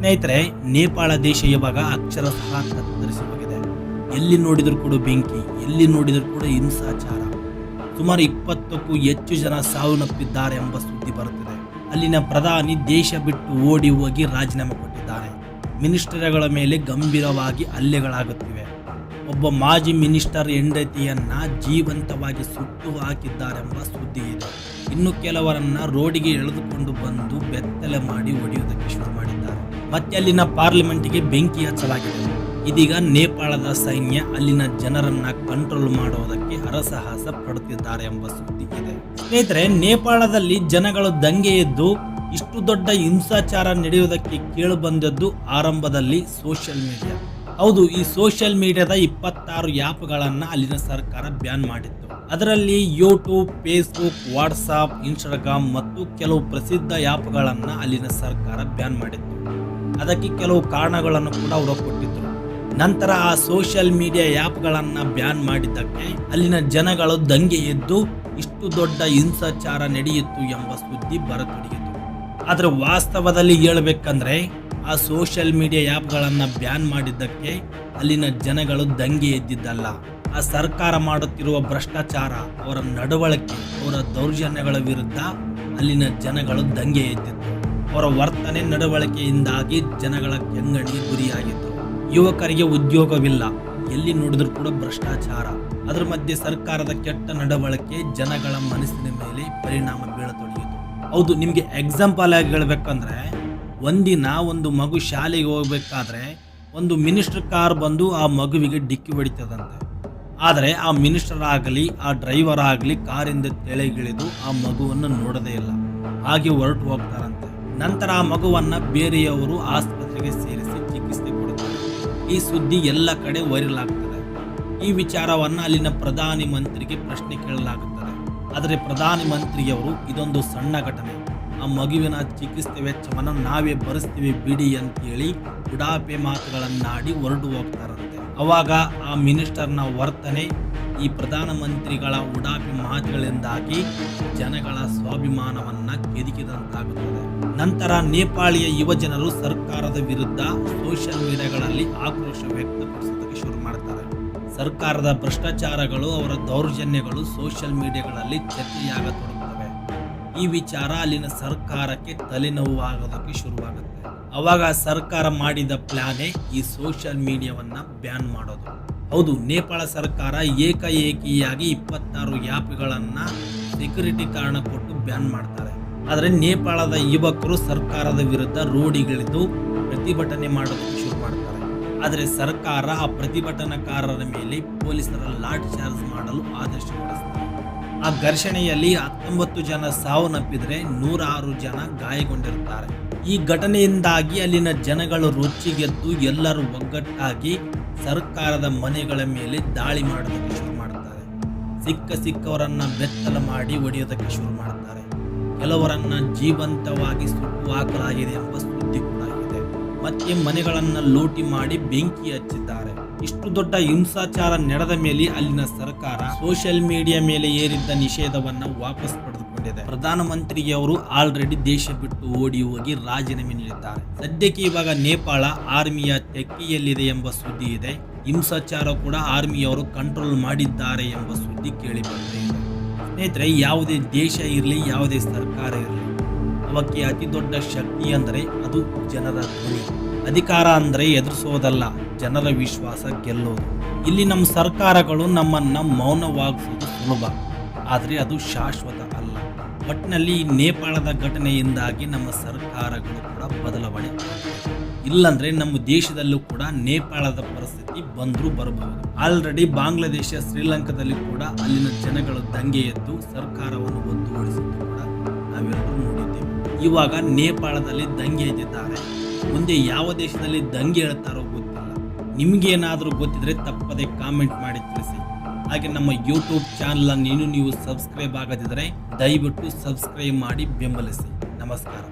ಸ್ನೇಹಿತರೆ, ನೇಪಾಳ ದೇಶ ಇವಾಗ ಅಕ್ಷರಶಃ ತತ್ತರಿಸಿ ಹೋಗಿದೆ. ಎಲ್ಲಿ ನೋಡಿದ್ರು ಕೂಡ ಬೆಂಕಿ, ಎಲ್ಲಿ ನೋಡಿದ್ರು ಕೂಡ ಹಿಂಸಾಚಾರ. ಸುಮಾರು ಇಪ್ಪತ್ತಕ್ಕೂ ಹೆಚ್ಚು ಜನ ಸಾವನ್ನಪ್ಪಿದ್ದಾರೆ ಎಂಬ ಸುದ್ದಿ ಬರುತ್ತಿದೆ. ಅಲ್ಲಿನ ಪ್ರಧಾನಿ ದೇಶ ಬಿಟ್ಟು ಓಡಿ ಹೋಗಿ ರಾಜೀನಾಮೆ ಕೊಟ್ಟಿದ್ದಾರೆ. ಮಿನಿಸ್ಟರ್ಗಳ ಮೇಲೆ ಗಂಭೀರವಾಗಿ ಹಲ್ಲೆಗಳಾಗುತ್ತಿವೆ. ಒಬ್ಬ ಮಾಜಿ ಮಿನಿಸ್ಟರ್ ಹೆಂಡತಿಯನ್ನ ಜೀವಂತವಾಗಿ ಸುಟ್ಟು ಹಾಕಿದ್ದಾರೆಂಬ ಸುದ್ದಿ ಇದೆ. ಇನ್ನು ಕೆಲವರನ್ನ ರೋಡಿಗೆ ಎಳೆದುಕೊಂಡು ಬಂದು ಬೆತ್ತಲೆ ಮಾಡಿ ಹೊಡೆಯುವುದಕ್ಕೆ ಶುರು ಮಾಡಿದ್ದಾರೆ. ಮತ್ತೆ ಅಲ್ಲಿನ ಪಾರ್ಲಿಮೆಂಟ್ಗೆ ಬೆಂಕಿ ಹಚ್ಚಲಾಗಿದೆ. ಇದೀಗ ನೇಪಾಳದ ಸೈನ್ಯ ಅಲ್ಲಿನ ಜನರನ್ನ ಕಂಟ್ರೋಲ್ ಮಾಡುವುದಕ್ಕೆ ಹರಸಾಹಸ ಪಡುತ್ತಿದ್ದಾರೆ ಎಂಬ ಸುದ್ದಿ ಇದೆ. ಸ್ನೇಹಿತರೆ, ನೇಪಾಳದಲ್ಲಿ ಜನಗಳು ದಂಗೆ ಎದ್ದು ಇಷ್ಟು ದೊಡ್ಡ ಹಿಂಸಾಚಾರ ನಡೆಯುವುದಕ್ಕೆ ಕೇಳು ಬಂದದ್ದು ಆರಂಭದಲ್ಲಿ ಸೋಷಿಯಲ್ ಮೀಡಿಯಾ ಹೌದು, ಈ ಸೋಷಿಯಲ್ ಮೀಡಿಯಾದ ಇಪ್ಪತ್ತಾರು ಆ್ಯಪ್ಗಳನ್ನು ಅಲ್ಲಿನ ಸರ್ಕಾರ ಬ್ಯಾನ್ ಮಾಡಿತ್ತು. ಅದರಲ್ಲಿ ಯೂಟ್ಯೂಬ್ ಫೇಸ್ಬುಕ್ ವಾಟ್ಸಾಪ್ ಇನ್ಸ್ಟಾಗ್ರಾಮ್ ಮತ್ತು ಕೆಲವು ಪ್ರಸಿದ್ಧ ಆ್ಯಪ್ಗಳನ್ನು ಅಲ್ಲಿನ ಸರ್ಕಾರ ಬ್ಯಾನ್ ಮಾಡಿತ್ತು. ಅದಕ್ಕೆ ಕೆಲವು ಕಾರಣಗಳನ್ನು ಕೂಡ ಅವರು ಕೊಟ್ಟಿದ್ದರು ನಂತರ ಆ ಸೋಷಿಯಲ್ ಮೀಡಿಯಾ ಆ್ಯಪ್ಗಳನ್ನು ಬ್ಯಾನ್ ಮಾಡಿದ್ದಕ್ಕೆ ಅಲ್ಲಿನ ಜನಗಳು ದಂಗೆ ಎದ್ದು ಇಷ್ಟು ದೊಡ್ಡ ಹಿಂಸಾಚಾರ ನಡೆಯಿತು ಎಂಬ ಸುದ್ದಿ ಬರತೊಡಗಿತು. ಆದರೆ ವಾಸ್ತವದಲ್ಲಿ ಹೇಳಬೇಕಂದ್ರೆ ಆ ಸೋಷಿಯಲ್ ಮೀಡಿಯಾ ಆ್ಯಪ್ಗಳನ್ನು ಬ್ಯಾನ್ ಮಾಡಿದ್ದಕ್ಕೆ ಅಲ್ಲಿನ ಜನಗಳು ದಂಗೆ ಎದ್ದಿದ್ದಲ್ಲ. ಆ ಸರ್ಕಾರ ಮಾಡುತ್ತಿರುವ ಭ್ರಷ್ಟಾಚಾರ, ಅವರ ನಡವಳಿಕೆ, ಅವರ ದೌರ್ಜನ್ಯಗಳ ವಿರುದ್ಧ ಅಲ್ಲಿನ ಜನಗಳು ದಂಗೆ ಎದ್ದಿತ್ತು. ಅವರ ವರ್ತನೆ ನಡವಳಿಕೆಯಿಂದಾಗಿ ಜನಗಳ ಕೆಂಗಣಿಗೆ ಗುರಿಯಾಗಿತ್ತು. ಯುವಕರಿಗೆ ಉದ್ಯೋಗವಿಲ್ಲ. ಎಲ್ಲಿ ನೋಡಿದ್ರು ಕೂಡ ಭ್ರಷ್ಟಾಚಾರ. ಅದರ ಮಧ್ಯೆ ಸರ್ಕಾರದ ಕೆಟ್ಟ ನಡವಳಿಕೆ ಜನಗಳ ಮನಸ್ಸಿನ ಮೇಲೆ ಪರಿಣಾಮ ಬೀಳತೊಡಗಿತು. ಹೌದು, ನಿಮಗೆ ಎಕ್ಸಾಂಪಲ್ ಆಗಿ ಹೇಳ್ಬೇಕಂದ್ರೆ, ಒಂದಿನ ಒಂದು ಮಗು ಶಾಲೆಗೆ ಹೋಗ್ಬೇಕಾದ್ರೆ, ಒಂದು ಮಿನಿಸ್ಟರ್ ಕಾರ್ ಬಂದು ಆ ಮಗುವಿಗೆ ಡಿಕ್ಕಿ ಹೊಡಿತದಂತೆ. ಆದರೆ ಆ ಮಿನಿಸ್ಟರ್ ಆಗಲಿ, ಆ ಡ್ರೈವರ್ ಆಗಲಿ ಕಾರಿಂದ ತೆಳೆಗಿಳಿದು ಆ ಮಗುವನ್ನು ನೋಡದೇ ಇಲ್ಲ. ಹಾಗೆ ಹೊರಟು ಹೋಗ್ತಾರಂತೆ. ನಂತರ ಆ ಮಗುವನ್ನು ಬೇರೆಯವರು ಆಸ್ಪತ್ರೆಗೆ ಸೇರಿಸಿ ಚಿಕಿತ್ಸೆ ಕೊಡುತ್ತಾರೆ ಈ ಸುದ್ದಿ ಎಲ್ಲ ಕಡೆ ವೈರಲ್ ಆಗ್ತದೆ. ಈ ವಿಚಾರವನ್ನು ಅಲ್ಲಿನ ಪ್ರಧಾನಿ ಮಂತ್ರಿಗೆ ಪ್ರಶ್ನೆ ಕೇಳಲಾಗುತ್ತದೆ. ಆದರೆ ಪ್ರಧಾನಿ ಮಂತ್ರಿಯವರು ಇದೊಂದು ಸಣ್ಣ ಘಟನೆ. ಆ ಮಗುವಿನ ಚಿಕಿತ್ಸೆ ವೆಚ್ಚವನ್ನು ನಾವೇ ಭರಿಸ್ತೀವಿ ಬಿಡಿ ಅಂತೇಳಿ ಉಡಾಪೆ ಮಾತುಗಳನ್ನಾಡಿ ಹೊರಟು ಹೋಗ್ತಾರಂತೆ. ಅವಾಗ ಆ ಮಿನಿಸ್ಟರ್ನ ವರ್ತನೆ ಈ ಪ್ರಧಾನಮಂತ್ರಿಗಳ ಉಡಾಫಿ ಮಾತುಗಳಿಂದಾಗಿ ಜನಗಳ ಸ್ವಾಭಿಮಾನವನ್ನು ಕೆದಕಿದಂತಾಗುತ್ತದೆ. ನಂತರ ನೇಪಾಳಿಯ ಯುವಜನರು ಸರ್ಕಾರದ ವಿರುದ್ಧ ಸೋಷಿಯಲ್ ಮೀಡಿಯಾಗಳಲ್ಲಿ ಆಕ್ರೋಶ ವ್ಯಕ್ತಪಡಿಸೋದಕ್ಕೆ ಶುರು ಮಾಡ್ತಾರೆ. ಸರ್ಕಾರದ ಭ್ರಷ್ಟಾಚಾರಗಳು, ಅವರ ದೌರ್ಜನ್ಯಗಳು ಸೋಷಿಯಲ್ ಮೀಡಿಯಾಗಳಲ್ಲಿ ಚರ್ಚೆಯಾಗತೊಡಗುತ್ತವೆ. ಈ ವಿಚಾರ ಅಲ್ಲಿನ ಸರ್ಕಾರಕ್ಕೆ ತಲೆನೋವು ಆಗೋದಕ್ಕೆ ಶುರುವಾಗುತ್ತೆ. ಅವಾಗ ಸರ್ಕಾರ ಮಾಡಿದ ಪ್ಲಾನೇ ಈ ಸೋಷಿಯಲ್ ಮೀಡಿಯಾವನ್ನ ಬ್ಯಾನ್ ಮಾಡೋದು. ಹೌದು, ನೇಪಾಳ ಸರ್ಕಾರ ಏಕಾಏಕಿಯಾಗಿ ಇಪ್ಪತ್ತಾರು ಆ್ಯಪ್ಗಳನ್ನ ಸೆಕ್ಯೂರಿಟಿ ಕಾರಣ ಕೊಟ್ಟು ಬ್ಯಾನ್ ಮಾಡ್ತಾರೆ. ಆದರೆ ನೇಪಾಳದ ಯುವಕರು ಸರ್ಕಾರದ ವಿರುದ್ಧ ರೋಡಿಗಿಳಿದು ಪ್ರತಿಭಟನೆ ಮಾಡೋದಕ್ಕೆ ಶುರು ಮಾಡ್ತಾರೆ. ಆದರೆ ಸರ್ಕಾರ ಆ ಪ್ರತಿಭಟನಾಕಾರರ ಮೇಲೆ ಪೊಲೀಸರ ಲಾಠಿ ಚಾರ್ಜ್ ಮಾಡಲು ಆದೇಶ ಆ ಘರ್ಷಣೆಯಲ್ಲಿ ಹತ್ತೊಂಬತ್ತು ಜನ ಸಾವನ್ನಪ್ಪಿದರೆ ನೂರಾರು ಜನ ಗಾಯಗೊಂಡಿರುತ್ತಾರೆ. ಈ ಘಟನೆಯಿಂದಾಗಿ ಅಲ್ಲಿನ ಜನಗಳು ರೊಚ್ಚಿಗೆದ್ದು ಎಲ್ಲರೂ ಒಗ್ಗಟ್ಟಾಗಿ ಸರ್ಕಾರದ ಮನೆಗಳ ಮೇಲೆ ದಾಳಿ ಮಾಡೋದಕ್ಕೆ ಶುರು ಮಾಡ್ತಾರೆ ಸಿಕ್ಕ ಸಿಕ್ಕವರನ್ನ ಬೆತ್ತಲ ಮಾಡಿ ಒಡೆಯೋದಕ್ಕೆ ಶುರು ಮಾಡ್ತಾರೆ ಕೆಲವರನ್ನು ಜೀವಂತವಾಗಿ ಸುಟ್ಟು ಹಾಕಲಾಗಿದೆ ಎಂಬ ಸುದ್ದಿ ಕೂಡ ಮತ್ತೆ ಮನೆಗಳನ್ನ ಲೂಟಿ ಮಾಡಿ ಬೆಂಕಿ ಹಚ್ಚಿದ್ದಾರೆ. ಇಷ್ಟು ದೊಡ್ಡ ಹಿಂಸಾಚಾರ ನಡೆದ ಮೇಲೆ ಅಲ್ಲಿನ ಸರ್ಕಾರ ಸೋಷಿಯಲ್ ಮೀಡಿಯಾ ಮೇಲೆ ಏರಿದ್ದ ನಿಷೇಧವನ್ನ ವಾಪಸ್ ಪಡೆದುಕೊಂಡಿದೆ. ಪ್ರಧಾನಮಂತ್ರಿಯವರು ಆಲ್ರೆಡಿ ದೇಶ ಬಿಟ್ಟು ಓಡಿ ಹೋಗಿ ರಾಜೀನಾಮೆ ನೀಡಿದ್ದಾರೆ. ಸದ್ಯಕ್ಕೆ ಇವಾಗ ನೇಪಾಳ ಆರ್ಮಿಯ ತೆಕ್ಕಿಯಲ್ಲಿದೆ ಎಂಬ ಸುದ್ದಿ ಇದೆ. ಹಿಂಸಾಚಾರ ಕೂಡ ಆರ್ಮಿಯವರು ಕಂಟ್ರೋಲ್ ಮಾಡಿದ್ದಾರೆ ಎಂಬ ಸುದ್ದಿ ಕೇಳಿ ಬಂದಿದೆ. ಸ್ನೇಹಿತರೆ, ಯಾವುದೇ ದೇಶ ಇರಲಿ, ಯಾವುದೇ ಸರ್ಕಾರ ಇರಲಿ, ಅವಕ್ಕೆ ಅತಿ ದೊಡ್ಡ ಶಕ್ತಿ ಅಂದರೆ ಅದು ಜನರ ಧ್ವನಿ. ಅಧಿಕಾರ ಅಂದರೆ ಎದುರಿಸೋದಲ್ಲ. ಜನರ ವಿಶ್ವಾಸ ಗೆಲ್ಲೋದು. ಇಲ್ಲಿ ನಮ್ಮ ಸರ್ಕಾರಗಳು ನಮ್ಮನ್ನ ಮೌನವಾಗಿಸೋದು ಸುಲಭ. ಆದರೆ ಅದು ಶಾಶ್ವತ ಅಲ್ಲ. ಒಟ್ಟಿನಲ್ಲಿ ಈ ನೇಪಾಳದ ಘಟನೆಯಿಂದಾಗಿ ನಮ್ಮ ಸರ್ಕಾರಗಳು ಕೂಡ ಬದಲಾವಣೆ. ಇಲ್ಲಂದ್ರೆ ನಮ್ಮ ದೇಶದಲ್ಲೂ ಕೂಡ ನೇಪಾಳದ ಪರಿಸ್ಥಿತಿ ಬಂದರೂ ಬರಬಹುದು. ಆಲ್ರೆಡಿ ಬಾಂಗ್ಲಾದೇಶ, ಶ್ರೀಲಂಕಾದಲ್ಲಿ ಕೂಡ ಅಲ್ಲಿನ ಜನಗಳು ದಂಗೆ ಎದ್ದು ಸರ್ಕಾರವನ್ನು ಒದ್ದುಗೊಳಿಸಿದ್ದು ಕೂಡ ನಾವೆಲ್ಲರೂ ನೋಡಿದ್ದೇವೆ. ಇವಾಗ ನೇಪಾಳದಲ್ಲಿ ದಂಗೆ ಎದ್ದಿದ್ದಾರೆ. ಮುಂದೆ ಯಾವ ದೇಶದಲ್ಲಿ ದಂಗೆ ಹೇಳ್ತಾರೋ ಗೊತ್ತಿಲ್ಲ. ನಿಮ್ಗೇನಾದರೂ ಗೊತ್ತಿದ್ರೆ ತಪ್ಪದೆ ಕಾಮೆಂಟ್ ಮಾಡಿ ತಿಳಿಸಿ. ಹಾಗೆ ನಮ್ಮ ಯೂಟ್ಯೂಬ್ ಚಾನಲನ್ನು ನೀನು ನೀವು ಸಬ್ಸ್ಕ್ರೈಬ್ ಆಗದಿದ್ದರೆ ದಯವಿಟ್ಟು ಸಬ್ಸ್ಕ್ರೈಬ್ ಮಾಡಿ ಬೆಂಬಲಿಸಿ. ನಮಸ್ಕಾರ.